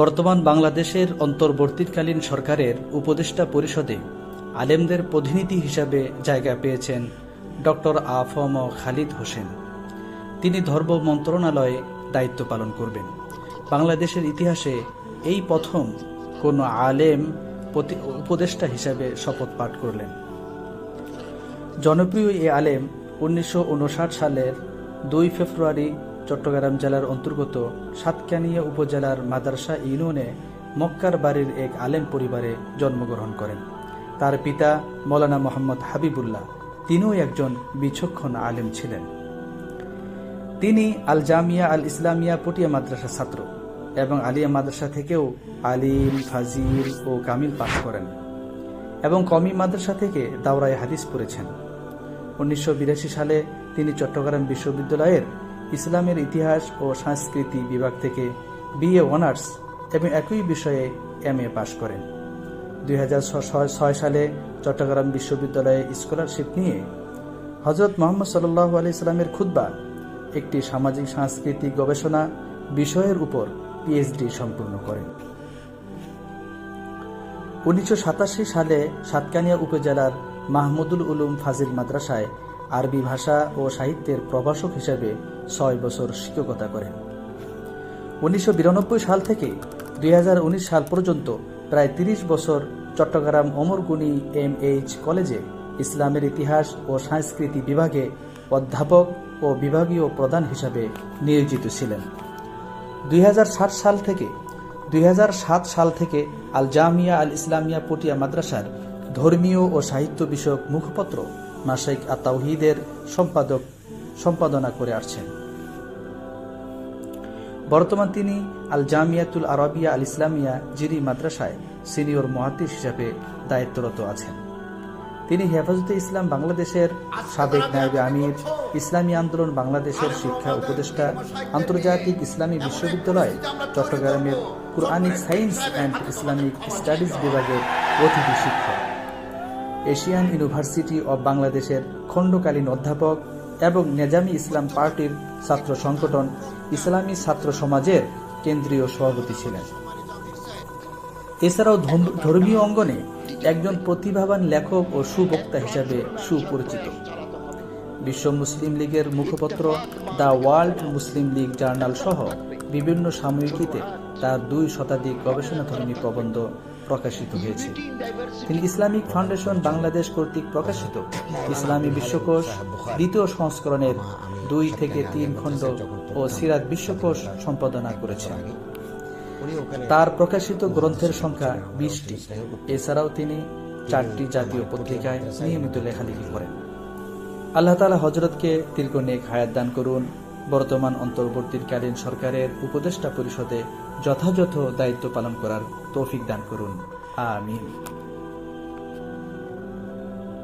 বর্তমান বাংলাদেশের অন্তর্বর্তীকালীন সরকারের উপদেষ্টা পরিষদে আলেমদের প্রতিনিধি হিসাবে জায়গা পেয়েছেন ডক্টর আফম খালিদ হোসেন। তিনি ধর্ম মন্ত্রণালয়ে দায়িত্ব পালন করবেন। বাংলাদেশের ইতিহাসে এই প্রথম কোনো আলেম উপদেষ্টা হিসাবে শপথ পাঠ করলেন। জনপ্রিয় এই আলেম উনিশশো উনষাট সালের দুই ফেব্রুয়ারি চট্টগ্রাম জেলার অন্তর্গত সাতকানিয়া উপজেলার মাদ্রাসা ইউনিয়নে মক্কার বাড়ির এক আলেম পরিবারে জন্মগ্রহণ করেন। তার পিতা মৌলানা মোহাম্মদ হাবিবুল্লাহ, তিনিও একজন বিচক্ষণ আলেম ছিলেন। তিনি আল জামিয়া আল ইসলামিয়া পটিয়া মাদ্রাসার ছাত্র এবং আলিয়া মাদ্রাসা থেকেও আলিম, ফাজিল ও কামিল পাশ করেন এবং কমি মাদ্রাসা থেকে দাওরায় হাদিস পড়েছেন। উনিশশো বিরাশি সালে তিনি চট্টগ্রাম বিশ্ববিদ্যালয়ের ইসলামের ইতিহাস ও সংস্কৃতি বিভাগ থেকে বিএ অনার্স এবং একই বিষয়ে এম এ পাশ করেন। দুই হাজার ছয় সালে চট্টগ্রাম বিশ্ববিদ্যালয়ে স্কলারশিপ নিয়ে হজরত মোহাম্মদ সাল্লাহ আলি ইসলামের খুদ্া একটি সামাজিক, সাংস্কৃতিক গবেষণা বিষয়ের উপর পিএইচডি সম্পূর্ণ করেন। উনিশশো সাতাশি সালে সাতকানিয়া উপজেলার মাহমুদুল উলুম ফাজিল মাদ্রাসায় আরবি ভাষা ও সাহিত্যের প্রভাষক হিসেবে ছয় বছর শিক্ষকতা করেন। উনিশশো বিরানব্বই সাল থেকে দুই হাজার উনিশ সাল পর্যন্ত প্রায় ৩০ বছর চট্টগ্রাম অমরগুনি এম এইচ কলেজে ইসলামের ইতিহাস ও সংস্কৃতি বিভাগে অধ্যাপক ও বিভাগীয় প্রধান হিসাবে নিয়োজিত ছিলেন। দুই হাজার সাত সাল থেকে দুই হাজার সাত সাল থেকে আল জামিয়া আল ইসলামিয়া পটিয়া মাদ্রাসার ধর্মীয় ও সাহিত্য বিষয়ক মুখপত্র মাসাইক আতাউহিদের সম্পাদক সম্পাদনা করে আসছেন। বর্তমান তিনি আল জামিয়াতুল আরবিয়া আল ইসলামিয়া জিরি মাদ্রাসায় সিনিয়র মহাদিস হিসাবে দায়িত্বরত আছেন। তিনি হেফাজতে ইসলাম বাংলাদেশের সাবেক নায়বে আমির, ইসলামী আন্দোলন বাংলাদেশের শিক্ষা উপদেষ্টা, আন্তর্জাতিক ইসলামী বিশ্ববিদ্যালয়, চট্টগ্রামের Quranic science and Islamic studies বিভাগের অতিথি শিক্ষক। এশিয়ান ইউনিভার্সিটি অব বাংলাদেশের খণ্ডকালীন অধ্যাপক এবং নেজামি ইসলাম পার্টির ছাত্র সংগঠন ইসলামী ছাত্র সমাজের কেন্দ্রীয় সভাপতি ছিলেন। এছাড়াও ধর্মীয় অঙ্গনে একজন প্রতিভাবান লেখক ও সুবক্তা হিসাবে সুপরিচিত। বিশ্ব মুসলিম লীগের মুখপত্র the World Muslim League journal সহ বিভিন্ন সাময়িকীতে তার দুই শতাধিক গবেষণাধর্মী প্রবন্ধ প্রকাশিত হয়েছে। তিনি ইসলামিক ফাউন্ডেশন বাংলাদেশ কর্তৃক প্রকাশিত ইসলামী বিশ্বকোষ দ্বিতীয় সংস্করণের দুই থেকে তিন খণ্ড ও সিরাত বিশ্বকোষ সম্পাদনা করেছেন। তার প্রকাশিত গ্রন্থের সংখ্যা বিশটি। এছাড়াও তিনি চারটি জাতীয় পত্রিকায় নিয়মিত লেখালেখি করেন। আল্লাহ তালা হজরতকে দীর্ঘ নেক হায়াত দান করুন। বর্তমান অন্তর্বর্তীকালীন সরকারের উপদেষ্টা পরিষদে যথাযথ দায়িত্ব পালন করার তৌফিক দান করুন। আমিন।